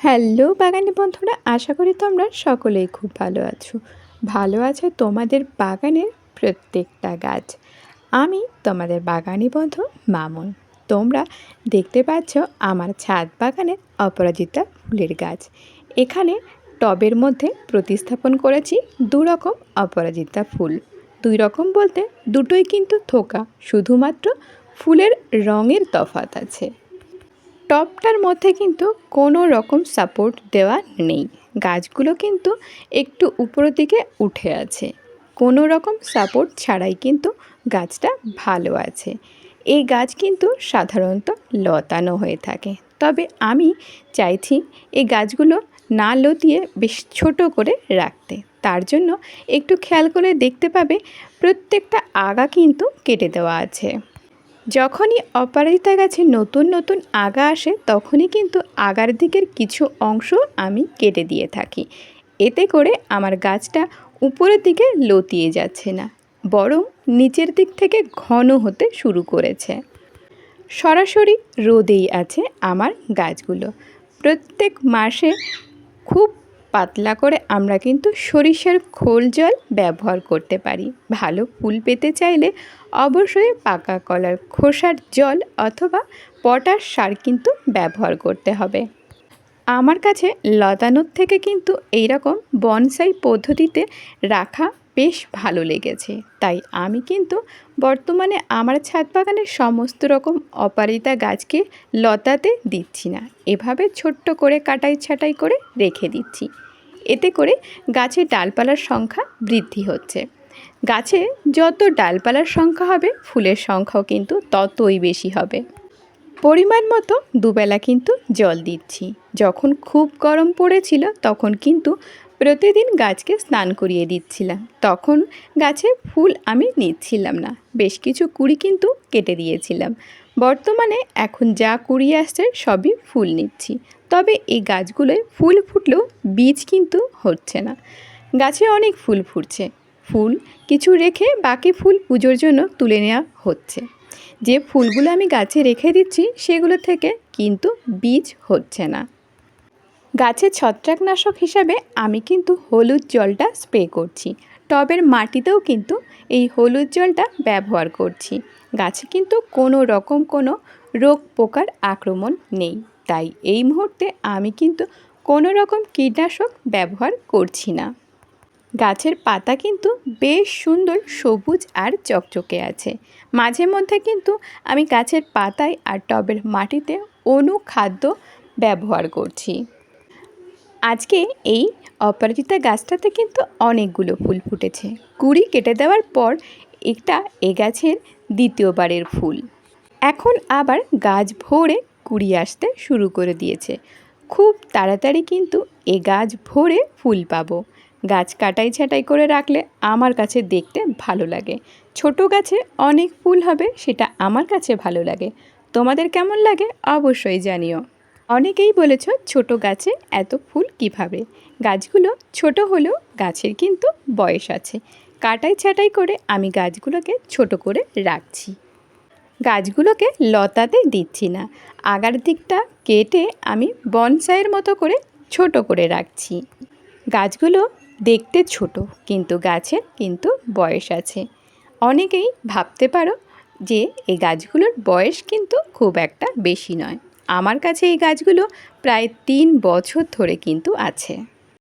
Hello বাগানি বন্ধুরা, আশা করি তোমরা সকলেই খুব ভালো আছো। ভালো আছে তোমাদের বাগানের প্রত্যেকটা গাছ। আমি তোমাদের বাগানি বন্ধু মামুন। তোমরা দেখতে পাচ্ছ আমার ছাদ বাগানের অপরাজিতা ফুলের গাছ। এখানে টবের মধ্যে প্রতিস্থাপন করেছি দু রকম অপরাজিতা ফুল। দুই রকম বলতে দুটোই কিন্তু থোকা, শুধুমাত্র ফুলের রঙের তফাৎ আছে। টবটার মধ্যে কিন্তু কোনো রকম সাপোর্ট দেওয়া নেই। গাছগুলো কিন্তু একটু উপরের দিকে উঠে আছে। কোনো রকম সাপোর্ট ছাড়াই কিন্তু গাছটা ভালো আছে। এই গাছ কিন্তু সাধারণত লতানো হয়ে থাকে। তবে আমি চাইছি এই গাছগুলো না লতিয়ে বেশ ছোট করে রাখতে। তার জন্য একটু খেয়াল করে দেখতে পাবে, প্রত্যেকটা আগা কিন্তু কেটে দেওয়া আছে। যখনই অপরাজিতা গাছে নতুন নতুন আগা আসে, তখনই কিন্তু আগার দিকের কিছু অংশ আমি কেটে দিয়ে থাকি। এতে করে আমার গাছটা উপরের দিকে লতিয়ে যাচ্ছে না, বরং নিচের দিক থেকে ঘন হতে শুরু করেছে। সরাসরি রোদেই আছে আমার গাছগুলো। প্রত্যেক মাসে খুব পাতলা করে আমরা কিন্তু সরিষার খোল জল ব্যবহার করতে পারি। ভালো ফুল পেতে চাইলে অবশ্যই পাকা কলার খোসার জল অথবা পটাশ সার কিন্তু ব্যবহার করতে হবে। আমার কাছে লতানোর থেকে কিন্তু এইরকম বনসাই পদ্ধতিতে রাখা বেশ ভালো লেগেছে। তাই আমি কিন্তু বর্তমানে আমার ছাদ বাগানের সমস্ত রকম অপারিতা গাছকে লতাতে দিচ্ছি না। এভাবে ছোট্ট করে কাটাই ছাটাই করে রেখে দিচ্ছি। এতে করে গাছের ডালপালার সংখ্যা বৃদ্ধি হচ্ছে। গাছে যত ডালপালার সংখ্যা হবে, ফুলের সংখ্যাও কিন্তু ততই বেশি হবে। পরিমাণ মতো দুবেলা কিন্তু জল দিচ্ছি। যখন খুব গরম পড়েছিল, তখন কিন্তু প্রতিদিন গাছকে স্নান করিয়ে দিচ্ছিলাম। তখন গাছে ফুল আমি নিচ্ছিলাম না। বেশ কিছু কুড়ি কিন্তু কেটে দিয়েছিলাম। বর্তমানে এখন যা কুড়ি আসছে সবই ফুল নিচ্ছি। তবে এই গাছগুলোয় ফুল ফুটলেও বীজ কিন্তু হচ্ছে না। গাছে অনেক ফুল ফুটছে। ফুল কিছু রেখে বাকি ফুল পুজোর জন্য তুলে নেওয়া হচ্ছে। যে ফুলগুলো আমি গাছে রেখে দিচ্ছি, সেগুলো থেকে কিন্তু বীজ হচ্ছে না। গাছের ছত্রাকনাশক হিসাবে আমি কিন্তু হলুদ জলটা স্প্রে করছি। টবের মাটিতেও কিন্তু এই হলুদ জলটা ব্যবহার করছি। গাছে কিন্তু কোনো রকম কোনো রোগ পোকার আক্রমণ নেই। তাই এই মুহূর্তে আমি কিন্তু কোনো রকম কীটনাশক ব্যবহার করছি না। গাছের পাতা কিন্তু বেশ সুন্দর সবুজ আর চকচকে আছে। মাঝে মধ্যে কিন্তু আমি গাছের পাতায় আর টবের মাটিতে অনুখাদ্য ব্যবহার করছি। আজকে এই অপরাজিতা গাছটাতে কিন্তু অনেকগুলো ফুল ফুটেছে। কুড়ি কেটে দেওয়ার পর এটা এ গাছের দ্বিতীয়বারের ফুল। এখন আবার গাছ ভরে কুড়ি আসতে শুরু করে দিয়েছে। খুব তাড়াতাড়ি কিন্তু এ গাছ ভরে ফুল পাবো। গাছ কাটাই ছাটাই করে রাখলে আমার কাছে দেখতে ভালো লাগে। ছোট গাছে অনেক ফুল হবে, সেটা আমার কাছে ভালো লাগে। তোমাদের কেমন লাগে অবশ্যই জানিও। অনেকেই বলেছ ছোট গাছে এত ফুল কীভাবে? গাছগুলো ছোট হলেও গাছের কিন্তু বয়স আছে। কাটাই ছাটাই করে আমি গাছগুলোকে ছোট করে রাখছি। গাছগুলোকে লতাতে দিচ্ছি না। আগার দিকটা কেটে আমি বনসাইয়ের মতো করে ছোট করে রাখছি। গাছগুলো দেখতে ছোট, কিন্তু গাছের কিন্তু বয়স আছে। অনেকেই ভাবতে পারো যে এই গাছগুলোর বয়স কিন্তু খুব একটা বেশি নয়। আমার কাছে এই গাছগুলো প্রায় তিন বছর ধরে কিন্তু আছে।